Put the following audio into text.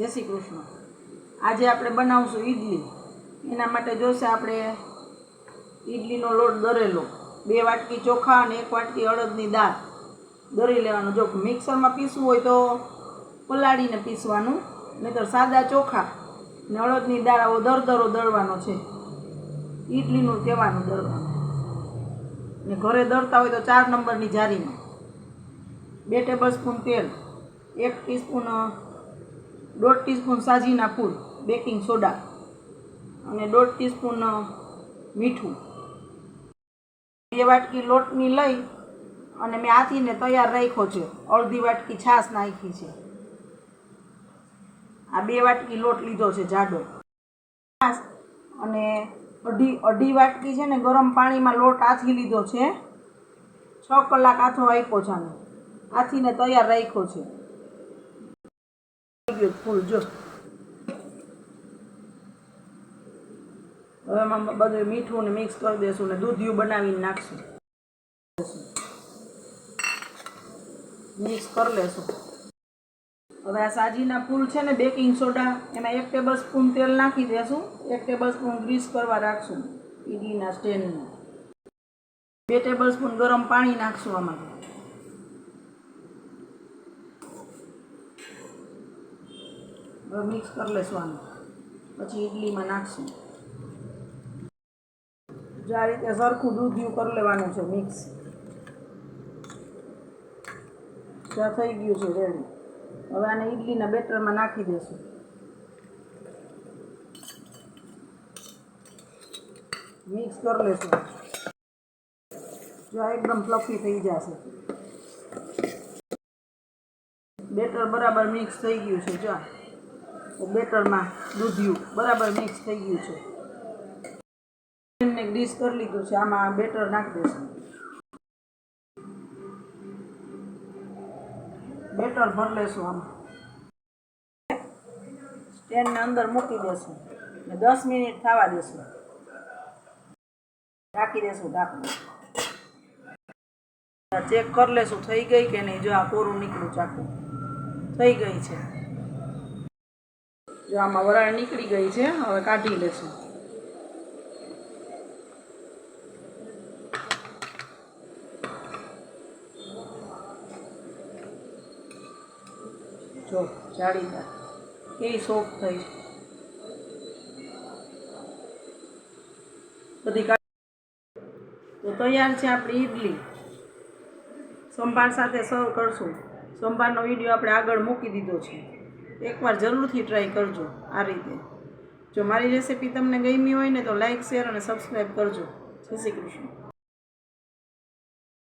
જય શ્રી કૃષ્ણ. આજે આપણે બનાવશું ઈડલી. એના માટે જોશે આપણે ઈડલીનો લોટ દરેલો. બે વાટકી ચોખા અને એક વાટકી અડદની દાળ દરી લેવાનું. જો મિક્સરમાં પીસવું હોય તો પલાળીને પીસવાનું. નહીંતર સાદા ચોખા ને અડદની દાળ આવો દરદરો દળવાનો છે. ઈડલીનું કહેવાનું દળવાનું. ને ઘરે દળતા હોય તો ચાર નંબરની જારીમાં બે ટેબલ સ્પૂન તેલ, એક ટીસ્પૂન દોઢ ટીસ્પૂન સાજીના ફૂલ બેકિંગ સોડા અને દોઢ ટીસ્પૂન મીઠું. બે વાટકી લોટની લઈ અને મેં આથીને તૈયાર રાખ્યો છે. અડધી વાટકી છાશ નાખી છે. આ બે વાટકી લોટ લીધો છે જાડો. છાશ અને અઢી અઢી વાટકી છે ને ગરમ પાણીમાં લોટ આથી લીધો છે. છ કલાક આથો આપ્યો છે આને. આથીને તૈયાર રાખ્યો છે. હવે એમાં બધું મીઠું ને મિક્સ કરી દેશું ને દૂધિયું બનાવીને નાખશું મિક્સ કરી લેશું હવે આ સાજીના ફૂલ છે ને બેકિંગ સોડા એમાં એક ટેબલ સ્પૂન તેલ નાખી દેશું એક ટેબલ સ્પૂન ગ્રીસ કરવા રાખશું ઈડલીના સ્ટેન્ડનું બે ટેબલ સ્પૂન ગરમ પાણી નાખશું આમાં. હવે મિક્સ કરી લેશું આને પછી ઈડલીમાં નાખશું. જો આ રીતે સરખું દૂધિયું કરી લેવાનું છે મિક્સ ત્યાં થઈ ગયું છે રેડી હવે આને ઈડલીના બેટરમાં નાખી દેશું. મિક્સ કરી લેશું. જો એકદમ ફ્લફી થઈ જશે. બેટર બરાબર મિક્સ થઈ ગયું છે, જો. બેટરમાં દૂધિયું બરાબર મિક્સ થઈ ગયું છે. ને ડીશ કરી લીધું છે, આમાં બેટર નાખી દેશું. બેટર ભરી લેશું આમાં. સ્ટેન્ડને અંદર મૂકી દેશું ને દસ મિનિટ થવા દેશું. ઢાંકી દેશું ઢાંકણું. ચેક કરી લેશું, થઈ ગઈ કે નહીં? જો આ કોરું નીકળ્યું ચાકુ. થઈ ગઈ છે. જો આમાં વરાળ નીકળી ગઈ છે, હવે કાઢી લેશું. જો જાળીદાર કેવી સોફ્ટ થઈ બધી કાઢી તો તૈયાર છે આપણી ઈડલી. સંભાર સાથે સર્વ કરશું. સંભારનો વીડિયો આપણે આગળ મૂકી દીધો છે. એકવાર જરૂરથી ટ્રાય કરજો આ રીતે. જો મારી રેસીપી તમને ગમી હોય ને તો લાઈક શેર અને સબસ્ક્રાઈબ કરજો. જય શ્રી કૃષ્ણ.